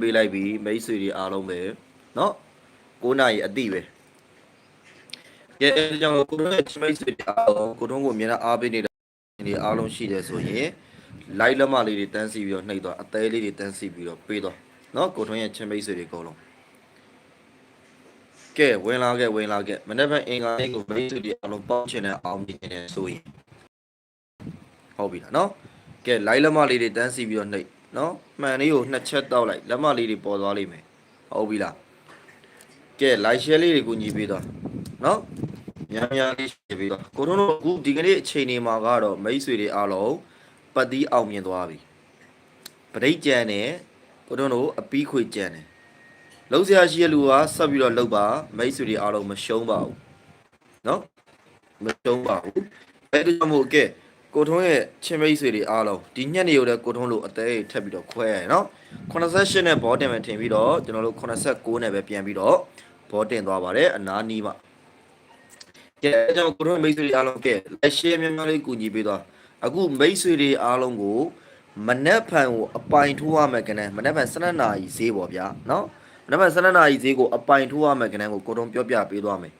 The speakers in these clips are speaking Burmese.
ပေးလိုက်ပြီမိတ်ဆွေတွေအားလုံးပဲเนาะ9နာရီအတိပဲကဲအဲဒါကြောင့်ကိုတို့ရဲ့မိတ်ဆွေတွေအားလုံးကိုတို့ကိုအများအားအားပေးနေတဲ့ဒီအားလုံးရှိတယ်ဆိုရင် live လက်မလေးတွေတန်းစီပြီးတော့နှိပ်သွားအသေးလေးတွေတန်းစီပြီးတော့ပေးသွားเนาะကိုတို့ရဲ့ချင်းမိတ်ဆွေတွေအကုန်လုံးကဲဝင်လာခဲ့ဝင်လာခဲ့မနေ့ကအင်္ဂါနေ့ကိုမိတ်ဆွေတွေအားလုံးပေါင်းချင်တဲ့အောင်မြင်နေဆိုရင်ဟုတ်ပြီလားเนาะကဲ live လက်မလေးတွေတန်းစီပြီးတော့နှိပ် နော်မှန်လေးကိုနှစ်ချက်တောက်လိုက်လက်မလေးတွေပေါ်သွားလိမ့်မယ်ဟုတ်ပြီလားကဲ like share လေးတွေကိုညီပေးသွားနော်များများလေး share ပေးသွားကိုတို့တို့အခုဒီကနေ့အချိန်ဒီမှာကတော့မိတ်ဆွေတွေအားလုံးပတ်တီးအောင်မြင်သွားပြီပရိတ်ကြံနဲ့ကိုတို့တို့အပီးခွေကြံတယ်လုံးစရာရှိတဲ့လူကဆက်ပြီးတော့လှုပ်ပါမိတ်ဆွေတွေအားလုံးမရှုံးပါဘူးနော်မရှုံးပါဘူးအဲဒါကြောင့်မို့ကဲ ကိုထုံးရဲ့ချင်းမိတ်ဆွေတွေအားလုံးဒီညက်နေရတဲ့ကိုထုံးလို့အသေးထပ်ပြီးတော့ခွဲရရနော်88နဲ့ဘောတင်မယ်ထင်ပြီးတော့ကျွန်တော်တို့89နဲ့ပဲပြန်ပြီးတော့ဘောတင်သွားပါတယ်အနာနီးမှကဲအဲကြောင့်ကိုထုံးမိတ်ဆွေတွေအားလုံးကဲလက်ရှင်းများများလေးကူညီပေးသွားအခုမိတ်ဆွေတွေအားလုံးကိုမနက်ဖြန်ကိုအပိုင်ထိုးရမယ်ကနန်းမနက်ဖြန်12နာရီဈေးပေါ့ဗျာနော်မနက်ဖြန်12နာရီဈေးကိုအပိုင်ထိုးရမယ်ကနန်းကိုကိုထုံးပြောပြပေးသွားမယ်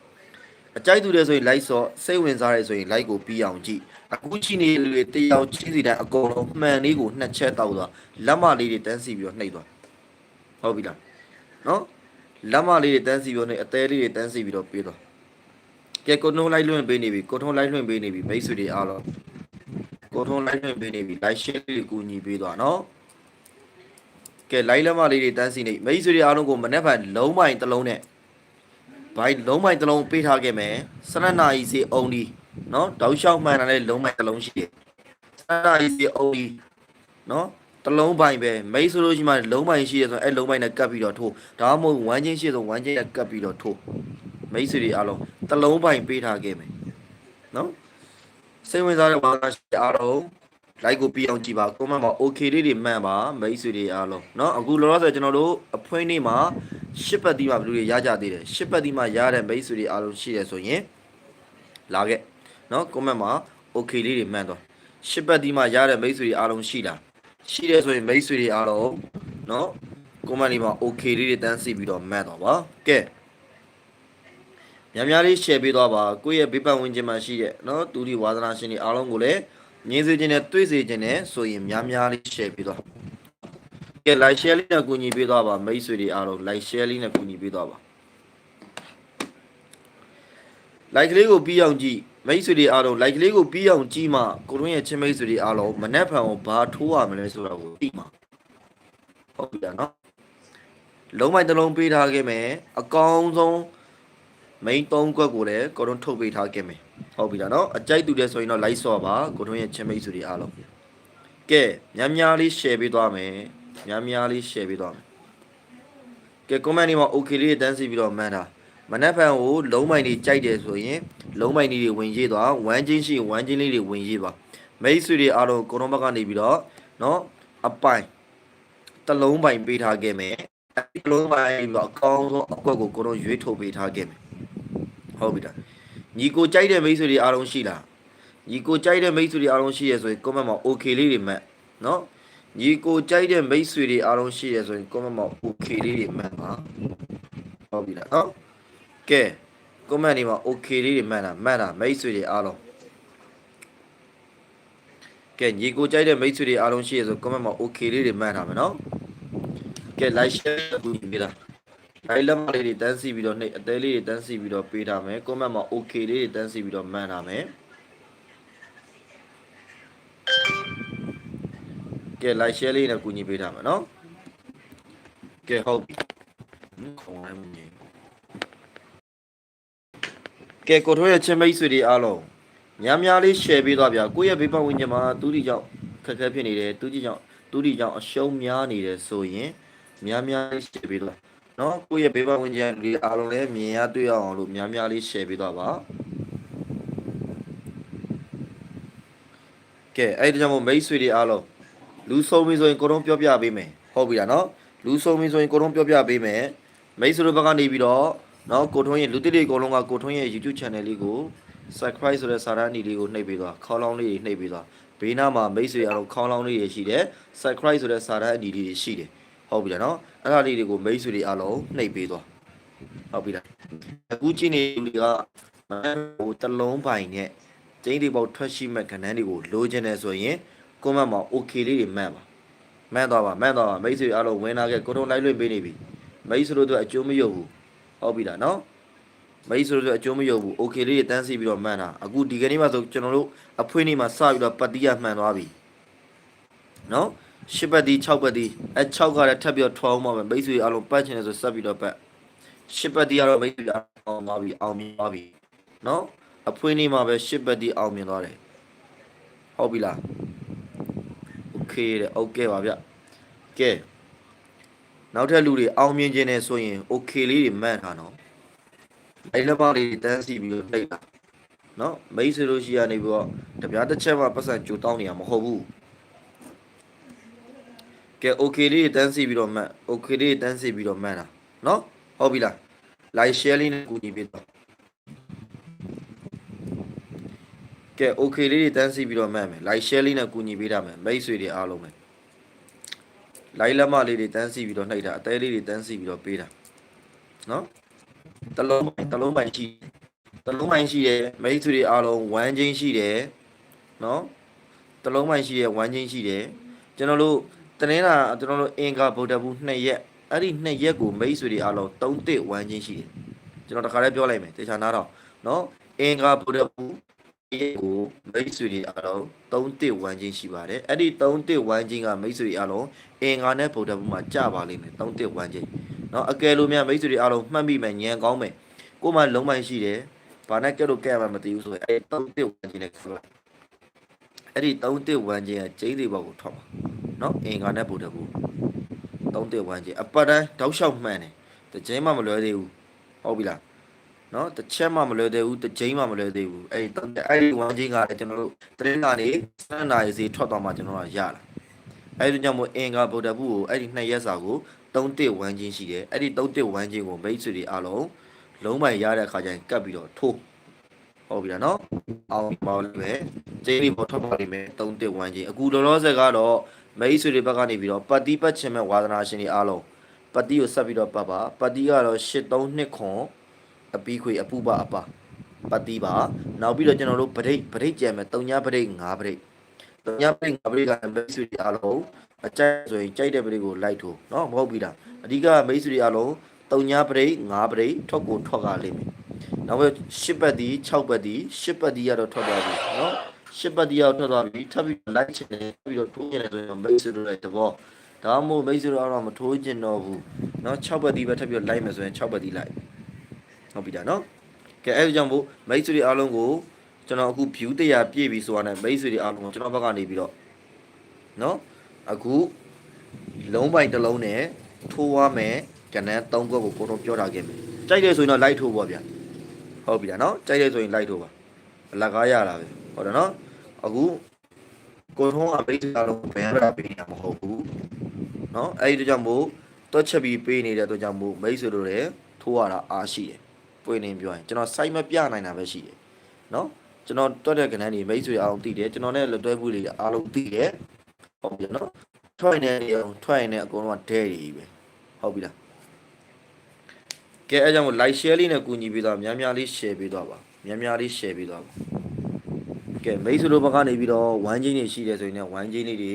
အကြိုက်သူတွေဆိုရင် like ဆော့စိတ်ဝင်စားရဲဆိုရင် like ကိုပြီးအောင်ကြည့် အခုချိနေလူတွေတယောက်ချင်းစီတိုင်းအကုန်လုံးမှန်လေးကိုနှစ်ချက်တောက်သွားလက်မလေးတွေတန်းစီပြီးတော့နှိပ်သွားဟုတ်ပြီလားနော်လက်မလေးတွေတန်းစီပြီးတော့နှိပ်အသေးလေးတွေတန်းစီပြီးတော့ပေးသွားကဲကိုထုံး like လွှင့်ပေးနေပြီကိုထုံး like လွှင့်ပေးနေပြီမိတ်ဆွေတွေအားလုံးကိုထုံး like လွှင့်ပေးနေပြီ like share လေးကိုညီပေးသွားနော်ကဲ like လက်မလေးတွေတန်းစီနေမိတ်ဆွေတွေအားလုံးကိုမနေ့ကလုံးမိုင်တစ်လုံးနဲ့ဘိုင်လုံးမိုင်တစ်လုံးပေးထားခဲ့မယ်12နာရီစီအုံဒီ နော်တောက်လျှောက်မှန်တာလည်းလုံးမိုင်တစ်လုံးရှိတယ်12နာရီစီအုံဒီနော်တစ်လုံးပိုင်ပဲမိတ်ဆိုလို့ရှိမှလုံးပိုင်ရှိရဆိုရင်အဲ့လုံးပိုင်နဲ့ကပ်ပြီးတော့ထိုးဒါမှမဟုတ်ဝမ်းချင်းရှိဆိုဝမ်းချင်းနဲ့ကပ်ပြီးတော့ထိုးမိတ်ဆွေတွေအားလုံးတစ်လုံးပိုင်ပေးထားခဲ့မယ်နော်စိတ်ဝင်စားတဲ့ဘာသာရှိအားလုံး like ကိုပြီးအောင်ကြည့်ပါ comment မှာ okay လေးတွေမှန်ပါမိတ်ဆွေတွေအားလုံးเนาะအခုလောလောဆယ်ကျွန်တော်တို့အဖွင့်နေ့မှာရှစ်ပတ်တီးမှာဘယ်လိုတွေရကြသေးတယ်ရှစ်ပတ်တီးမှာရတဲ့မိတ်ဆွေတွေအားလုံးရှိတယ်ဆိုရင်လာခဲ့ နော် comment မှာ okay လေးတွေမှန်သွားရှစ်ပတ်ဒီမှာရတဲ့မိတ်ဆွေတွေအားလုံးရှိလားရှိတယ်ဆိုရင်မိတ်ဆွေတွေအားလုံးနော် comment လေးမှာ okay လေးတွေတန်းစီပြီးတော့မှန်သွားပါကဲများများလေး share ပေးသွားပါကိုယ့်ရဲ့ဘေးပတ်ဝန်းကျင်မှာရှိတဲ့နော်တူဒီဝါသနာရှင်တွေအားလုံးကိုလည်းငြင်းစေခြင်းနဲ့တွေးစေခြင်းနဲ့ဆိုရင်များများလေး share ပေးသွားကဲ like share လေးနဲ့ကူညီပေးသွားပါမိတ်ဆွေတွေအားလုံး like share လေးနဲ့ကူညီပေးသွားပါ like လေးကိုပြီးအောင်ကြည့် မိတ်ဆွေတွေအားလုံး like လေးကိုပြီးအောင်ကြည့်မှကိုတို့ရဲ့ချင်းမိတ်ဆွေတွေအားလုံးမနေ့ဖန်ကိုဘာထိုးရမလဲဆိုတာကိုသိမှာဟုတ်ပြီလားနော်လုံးမိုက်တစ်လုံးပေးထားခဲ့မယ်အကောင်းဆုံး main 3ခွက်ကိုလည်းကိုတို့ထုတ်ပေးထားခဲ့မယ်ဟုတ်ပြီလားနော်အကြိုက်တူတယ်ဆိုရင်တော့ like ဆော့ပါကိုတို့ရဲ့ချင်းမိတ်ဆွေတွေအားလုံးကဲများများလေး share ပေးသွားမယ်များများလေး share ပေးသွားမယ်ကဲ comment တွေမှာ okay လေးတန်းစီပြီးတော့မှန်းတာ မနက်ဖြန်ကိုလုံးမိုင်တွေကြိုက်တယ်ဆိုရင်လုံးမိုင်တွေဝင်ရေးသွားဝမ်းချင်းရှိရင်ဝမ်းချင်းလေးတွေဝင်ရေးပါမိတ်ဆွေတွေအားလုံးကိုတို့ဘက်ကနေပြီးတော့နော်အပိုင်တစ်လုံးပိုင်ပေးထားခဲ့မယ်ဒီလုံးပိုင်ပြီးတော့အကောင်းဆုံးအကွက်ကိုကိုတို့ရွေးထုတ်ပေးထားခဲ့မယ်ဟုတ်ပြီလားညီကိုကြိုက်တဲ့မိတ်ဆွေတွေအားလုံးရှိလားညီကိုကြိုက်တဲ့မိတ်ဆွေတွေအားလုံးရှိရဆိုရင် comment မှာ okay လေးတွေမှတ်နော်ညီကိုကြိုက်တဲ့မိတ်ဆွေတွေအားလုံးရှိရဆိုရင် comment မှာ okay လေးတွေမှတ်ပါဟုတ်ပြီလားနော် ကဲ comment တွေမှာ okay လေးတွေမှတ်တာမှတ်တာမိတ်ဆွေတွေအားလုံးကဲညီကိုကြိုက်တဲ့မိတ်ဆွေတွေအားလုံးရှိရဆို comment မှာ okay လေးတွေမှတ်ထားမယ်နော်ကဲ like share ကူညီပေးတာလိုက်လက်မလေးတွေတန်းစီပြီးတော့နှိပ်အသေးလေးတွေတန်းစီပြီးတော့ပေးထားမယ် comment မှာ okay လေးတွေတန်းစီပြီးတော့မှန်ထားမယ်ကဲ like share လေးနဲ့ကူညီပေးထားမယ်နော်ကဲဟုတ်ပြီဟင်းခေါင်းလိုက်မနေ ကဲကိုထိုးရဲ့ချင်းမိတ်ဆွေတွေအားလုံးများများလေး share ပေးသွားဗျာကိုယ့်ရဲ့ဘေးပတ်ဝန်းကျင်မှာတူတီကြောင့်ခက်ခဲဖြစ်နေတယ်တူတီကြောင့်တူတီကြောင့်အရှုံးများနေတယ်ဆိုရင်များများလေး share ပေးသွားနော်ကိုယ့်ရဲ့ဘေးပတ်ဝန်းကျင်လူတွေအားလုံးလည်းမြင်ရတွေ့ရအောင်လို့များများလေး share ပေးသွားပါကဲအဲ့ဒါကြောင့်မို့မိတ်ဆွေတွေအားလုံးလူဆုံးပြီဆိုရင်ကိုတော့ပြောပြပေးမယ်ဟုတ်ပြီလားနော်လူဆုံးပြီဆိုရင်ကိုတော့ပြောပြပေးမယ်မိတ်ဆွေတို့ဘက်ကနေပြီးတော့ နော်ကိုထွန်းရဲ့လူတိတွေအကုန်လုံးကကိုထွန်းရဲ့ YouTube channel လေးကို subscribe ဆိုတဲ့စာတန်းအနီလေးကိုနှိပ်ပေးသွားခေါင်းလောင်းလေးတွေနှိပ်ပေးသွားဘေးနားမှာမိတ်ဆွေအားလုံးခေါင်းလောင်းလေးတွေရှိတယ် subscribe ဆိုတဲ့စာတန်းအနီလေးတွေရှိတယ်ဟုတ်ပြီလားနော်အဲ့ဒါလေးတွေကိုမိတ်ဆွေတွေအားလုံးနှိပ်ပေးသွားဟုတ်ပြီလားအခုကြည့်နေလူတွေကမဟိုတလုံးပိုင်နဲ့ကျင်းဒီပေါက်ထွက်ရှိမဲ့ခဏန်းတွေကိုလိုချင်တယ်ဆိုရင်ကွန်မန့်မှာ okay လေးတွေမှန်ပါမှန်သွားပါမှန်သွားပါမိတ်ဆွေအားလုံးဝင်လာခဲ့ကိုထုံလိုက်လွင့်ပေးနေပြီမိတ်ဆွေတို့အတွက်အကျိုးမရုပ်ဘူး ဟုတ်ပြီလားနော်မိတ်ဆွေတို့အကျိုးမရုပ်ဘူး okay လေးတွေတန်းစီပြီးတော့မှန်တာအခုဒီကနေ့မှဆိုကျွန်တော်တို့အဖွေးနေ့မှာစပြီးတော့ပတ်တီးရမှန်သွားပြီနော်ရှစ်ပတ်တီး6ပတ်တီးအဲ6ကလည်းထပ်ပြီးတော့ထွားအောင်ပါပဲမိတ်ဆွေအားလုံးပတ်ချင်တယ်ဆိုစပ်ပြီးတော့ပတ်ရှစ်ပတ်တီးကတော့မိတ်ဆွေအားအောင်သွားပြီအောင်မြင်သွားပြီနော်အဖွေးနေ့မှာပဲရှစ်ပတ်တီးအောင်မြင်သွားတယ်ဟုတ်ပြီလား okay တဲ့ okay ပါဗျကဲ နောက်ထပ်လူတွေအောင်မြင်ခြင်းနဲ့ဆိုရင် okay လေးတွေမှန်တာနော်အဲ့လက်ပါလေးတန်းစီပြီးတော့နှိပ်တာနော်မိတ်ဆွေတို့ရှိရနေပြီးတော့တပြားတစ်ချက်မှပတ်စံကြိုတောင်းနေရမဟုတ်ဘူးကဲ okay လေးတန်းစီပြီးတော့မှတ် okay လေးတန်းစီပြီးတော့မှတ်တာနော်ဟုတ်ပြီလား like share လေးနဲ့ကူညီပေးတော့ကဲ okay လေးတန်းစီပြီးတော့မှတ်မယ် like share လေးနဲ့ကူညီပေးတာမယ်မိတ်ဆွေတွေအားလုံးပဲ like လက်မလေးတွေတန်းစီပြီးတော့နှိပ်တာအသေးလေးတွေတန်းစီပြီးတော့ပေးတာနော်တလုံးပိုင်တလုံးပိုင်ရှိတလုံးပိုင်ရှိတယ်မိတ်ဆွေတွေအားလုံးဝမ်းချင်းရှိတယ်နော်တလုံးပိုင်ရှိတယ်ဝမ်းချင်းရှိတယ်ကျွန်တော်တို့တနင်္လာကျွန်တော်တို့အင်္ဂါဗုဒ္ဓဘူး2ရက်အဲ့ဒီ2ရက်ကိုမိတ်ဆွေတွေအားလုံး3တစ်ဝမ်းချင်းရှိတယ်ကျွန်တော်တခါလေးပြောလိုက်မယ်တေချာနားတော့နော်အင်္ဂါဗုဒ္ဓဘူး ရက်ကိုမိတ်ဆွေတွေအားလုံး3တစ်ဝမ်းချင်းရှိပါတယ်အဲ့ဒီ3တစ်ဝမ်းချင်းကမိတ်ဆွေတွေအားလုံးအင်္ဂါနဲ့ဗုဒ္ဓဘူးမှာကြပါလိမ့်မယ်3တစ်ဝမ်းချင်း เนาะအကယ်လို့များမိတ်ဆွေတွေအားလုံးမှတ်မိမယ်ညံကောင်းမယ်ကို့မှာလုံးမိုင်းရှိတယ်ဘာနဲ့ကဲလို့ကဲမှမသိဘူးဆိုရင်အဲ့3တစ်ဝန်းချင်းနဲ့ဆိုလိုက်အဲ့ဒီ3တစ်ဝန်းချင်းကကျိန်းသေးဘောက်ကိုထောက်ပါเนาะအင်္ဂါနဲ့ဗုဒ္ဓဘူး3တစ်ဝန်းချင်းအပတ်တိုင်းတောက်လျှောက်မှန်တယ်တစ်ချိန်မှမလွဲသေးဘူးဟုတ်ပြီလား နော်တစ်ချက်မှမလွယ်သေးဘူးတစ်ချိန်မှမလွယ်သေးဘူးအဲ့အဲ့ဒီဝမ်းချင်းကလည်းကျွန်တော်တို့တရင်းကနေစန္ဒနာရေးစီထွက်သွားမှကျွန်တော်ကရလာအဲ့ဒီကြောင့်မို့အင်္ဂါဗုဒ္ဓဘုကိုအဲ့ဒီနှစ်ရက်စာကို3တစ်ဝမ်းချင်းရှိတယ်အဲ့ဒီ3တစ်ဝမ်းချင်းကိုမိတ်ဆွေတွေအားလုံးလုံးပိုင်ရတဲ့အခါကျရင်ကပ်ပြီးတော့ထိုးဟုတ်ပြီလားနော်အောင်ပါလို့ပဲဂျင်းလီပေါ်ထွက်ပါလိမ့်မယ်3တစ်ဝမ်းချင်းအခုလောလောဆယ်ကတော့မိတ်ဆွေတွေဘက်ကနေပြီးတော့ပတ်တိပတ်ချင်မဲ့ဝါသနာရှင်တွေအားလုံးပတ်တိကိုဆက်ပြီးတော့ပတ်ပါပတ်တိကတော့8329 အပီးခွေအပူပါအပါပတ်တိပါနောက်ပြီးတော့ကျွန်တော်တို့ဗဒိတ်ဗဒိတ်ကြံမယ်3ညဗဒိတ်5ဗဒိတ်3ညဗဒိတ်5ဗဒိတ်ကမိတ်ဆွေတွေအားလုံး အကြိုက်ဆိုရင်ကြိုက်တဲ့ပရိတ်ကိုလိုက်ထိုးเนาะမဟုတ်ပြီလားအဓိကမိတ်ဆွေတွေအလုံး3ညပရိတ်5ပရိတ်ထွက်ကိုထွက်ကလိမ့်မယ်နောက်ပဲ10ပတ်ဒီ6ပတ်ဒီ10ပတ်ဒီကတော့ထွက်သွားပြီเนาะ10ပတ်ဒီကတော့ထွက်သွားပြီထပ်ပြီးလိုက်ချင်တယ်ထပ်ပြီးတော့ထိုးချင်တယ်ဆိုရင်မိတ်ဆွေတို့လိုက်တဘောဒါမှမဟုတ်မိတ်ဆွေတို့ကတော့မထိုးချင်တော့ဘူးเนาะ6ပတ်ဒီပဲထပ်ပြီးတော့လိုက်မယ်ဆိုရင်6ပတ်ဒီလိုက် ဟုတ်ပြီဒါနော်ကဲအဲ့ဒါကြောင့်မို့မိတ်ဆွေတွေအားလုံးကိုကျွန်တော်အခု view တရားပြည့်ပြီဆိုတာနဲ့မိတ်ဆွေတွေအားလုံးကိုကျွန်တော်ဘက်ကနေပြီးတော့နော်အခုလုံးပိုင်တစ်လုံးနဲ့ထိုးသွားမယ်ကနန်း၃ခုကိုကိုတော့ပြောထားခဲ့မယ်ကြိုက်တယ်ဆိုရင်တော့ light ထိုးပေါ့ဗျာဟုတ်ပြီလားနော်ကြိုက်တယ်ဆိုရင် light ထိုးပါအလကားရတာပဲဟုတ်တယ်နော်အခုကိုထုံးအပိတ်တာလုံးဘယ်ဟာပေးနေတာမဟုတ်ဘူးနော်အဲ့ဒီတော့ကြောင့်မို့တွက်ချက်ပြီးပေးနေတဲ့အတွက်ကြောင့်မို့မိတ်ဆွေတို့လည်းထိုးရတာအားရှိတယ် ပွင့်နေပြောရင်ကျွန်တော်စိုက်မပြနိုင်တာပဲရှိတယ်နော်ကျွန်တော်တွက်တဲ့ကနန်းတွေမိတ်ဆွေအောင်သိတယ်ကျွန်တော်နဲ့လက်တွဲမှုတွေအားလုံးသိတယ်ဟုတ်ပြီနော်ထွက်နေနေအောင်ထွက်နေအကုန်လုံးကဒဲတွေပဲဟုတ်ပြီလားကဲအဲကြောင့်မို့ like share လေးနဲ့ကူညီပေးတော့များများလေး share ပေးတော့ပါများများလေး share ပေးတော့ပါကဲမိတ်ဆွေတို့ဘက်ကနေပြီးတော့ဝမ်းချင်းတွေရှိတယ်ဆိုရင်လည်းဝမ်းချင်းလေးတွေ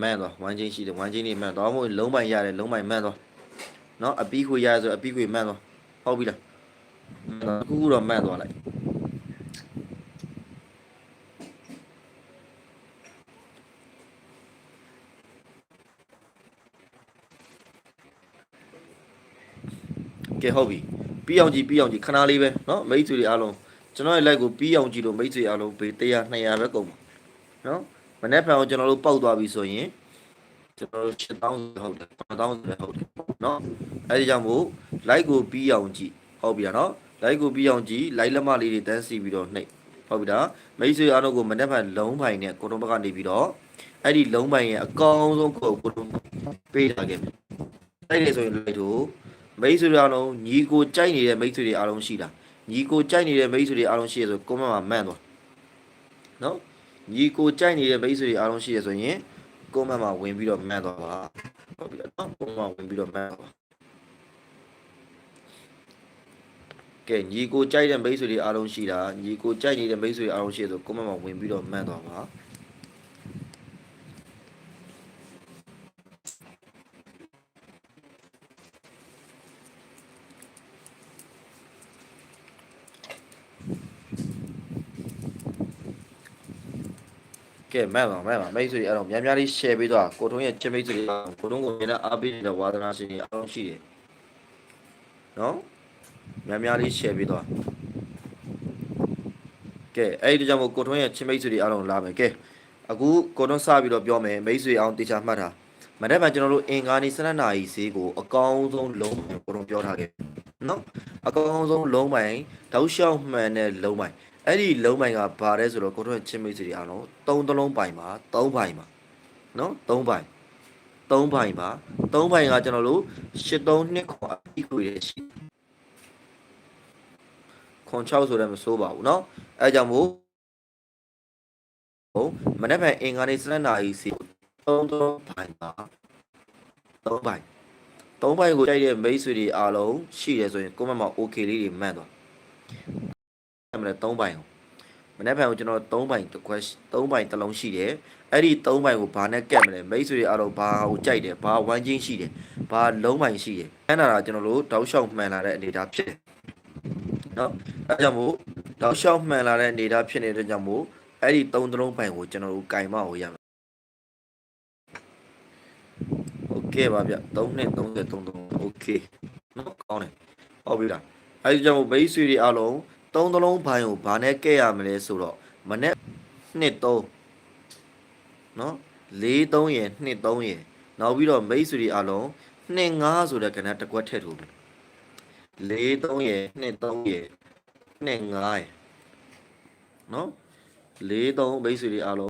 မှန်တော့ဝမ်းချင်းရှိတယ်ဝမ်းချင်းတွေမှန်တော့မို့လုံးပိုင်ရတယ်လုံးပိုင်မှန်တော့เนาะအပီးခွေရဆိုအပီးခွေမှန်တော့ ဟုတ်ပြီလားအခုခုတော့မှန်သွားလိုက် ကဲဟုတ်ပြီပြီးအောင်ကြည့်ပြီးအောင်ကြည့်ခဏလေးပဲเนาะမိတ်ဆွေတွေအားလုံးကျွန်တော်ရဲ့ like ကိုပြီးအောင်ကြည့်လို့မိတ်ဆွေအားလုံးဘေး100 200ပဲကုန်ပါเนาะမနေ့ဖန်ကိုကျွန်တော်တို့ပောက်သွားပြီဆိုရင်ကျွန်တော်တို့7000ဟုတ်တယ်9000ပဲဟုတ်တယ်เนาะအဲဒီကြောင့်မို့ လိုက်ကိုပြီးအောင်ကြည့်ဟုတ်ပြီလားနော်လိုက်ကိုပြီးအောင်ကြည့်လိုက်လက်မလေးတွေတန်းစီပြီးတော့နှိပ်ဟုတ်ပြီလားမိတ်ဆွေအားလုံးကိုမနေ့ကလုံးပိုင်နဲ့ကိုတုံးဘက်ကနေပြီးတော့အဲ့ဒီလုံးပိုင်ရဲ့အကောင်ဆုံးကိုကိုတုံးပေးလာခဲ့ပြီလိုက်လေဆိုရင်လိုက်တို့မိတ်ဆွေအားလုံးညီကိုကြိုက်နေတဲ့မိတ်ဆွေတွေအားလုံးရှိတာညီကိုကြိုက်နေတဲ့မိတ်ဆွေတွေအားလုံးရှိရဆိုကွန်မန့်မှာမှန်သွားနော်ညီကိုကြိုက်နေတဲ့မိတ်ဆွေတွေအားလုံးရှိရဆိုရင်ကွန်မန့်မှာဝင်ပြီးတော့မှန်သွားပါဟုတ်ပြီလားနော်ကွန်မန့်မှာဝင်ပြီးတော့မှန်သွားပါ ကဲညီကိုကြိုက်တဲ့မိတ်ဆွေတွေအားလုံးရှိတာညီကိုကြိုက်နေတဲ့မိတ်ဆွေတွေအားလုံးရှိတယ်ဆိုကိုမမဝင်ပြီးတော့မှန်းသွားပါကဲမှန်ပါမှန်ပါမိတ်ဆွေတွေအားလုံးများများလေး share ပေးတော့ကိုထုံးရဲ့ချစ်မိတ်ဆွေတွေအားလုံးကိုထုံးကိုမြင်တဲ့အားပေးနေတဲ့ဝါသနာရှင်တွေအားလုံးရှိတယ်နော် များများလေး share ပေးတော့ကဲအဲ့ဒီကြောင့်မို့ကိုထုံးရဲ့ချစ်မိတ်ဆွေတွေအားလုံးလာမယ်ကဲအခုကိုထုံးစပြီးတော့ပြောမယ်မိတ်ဆွေအောင်တေချာမှတ်တာမနေ့ကကျွန်တော်တို့အင်္ဂါနေ့7နာရီဈေးကိုအကောင်းဆုံးလုံးကိုထုံးပြောထားခဲ့နော်အကောင်းဆုံးလုံးပိုင်တောက်လျှောက်မှန်တဲ့လုံးပိုင်အဲ့ဒီလုံးပိုင်ကဘာလဲဆိုတော့ကိုတို့ရဲ့ချင်းမိတ်ဆွေတွေအားလုံးသုံးသလုံးပိုင်ပါသုံးပိုင်ပါနော်သုံးပိုင်သုံးပိုင်ပါသုံးပိုင်ကကျွန်တော်တို့83နှစ်ခွာပြီးခွေရရှိ ခွန်6ဆိုလည်းမစိုးပါဘူးเนาะအဲကြောင့်မို့ဟိုမနေ့ကအင်္ဂါနေ့စနေနာရီစီသုံးသလုံးပိုင်ပါသုံးပိုင်သုံးပိုင်ကိုကြိုက်တဲ့မိတ်ဆွေတွေအားလုံးရှိတယ်ဆိုရင်ကိုမမ okay လေးတွေမှန်သွားအဲ့မလဲ3ပိုင်ကိုမနေ့ကကျွန်တော်3ပိုင်တစ်ခွက်3ပိုင်တစ်လုံးရှိတယ်အဲ့ဒီ3ပိုင်ကိုဘာနဲ့ကက်မလဲမိတ်ဆွေတွေအားလုံးဘာကိုကြိုက်တယ်ဘာဝမ်းချင်းရှိတယ်ဘာလုံးပိုင်ရှိတယ်အဲ့ဒါကကျွန်တော်တို့တောက်လျှောက်မှန်လာတဲ့အနေအထားဖြစ်တယ် နော်အဲကြောင့်မို့တောက်လျှောက်မှန်လာတဲ့အနေအထားဖြစ်နေတဲ့ကြောင့်မို့အဲ့ဒီ3သလုံးပိုင်ကိုကျွန်တော်တို့ကင်မအောင်ရမယ်โอเคပါဗျ3နှစ်33သုံးโอเคနော်ကောင်းတယ်ဟုတ်ပြီလားအဲ့ဒီကြောင့်မို့မိတ်ဆွေတွေအားလုံး သုံးသလုံးဘိုင်းကိုဘာနဲ့ကဲ့ရမလဲဆိုတော့မနဲ့နှစ်သုံးနော်လေးသုံးရယ်နှစ်သုံးရယ်နောက်ပြီးတော့မိတ်ဆွေတွေအားလုံးနှစ်ငါးဆိုတဲ့ကဏ္ဍတစ်ခွက်ထည့်ထိုးပြီ လေးသုံးရယ်နှစ်သုံးရယ်နှစ်ငါးရယ်နော်လေးသုံးမိတ်ဆွေတွေအားလုံး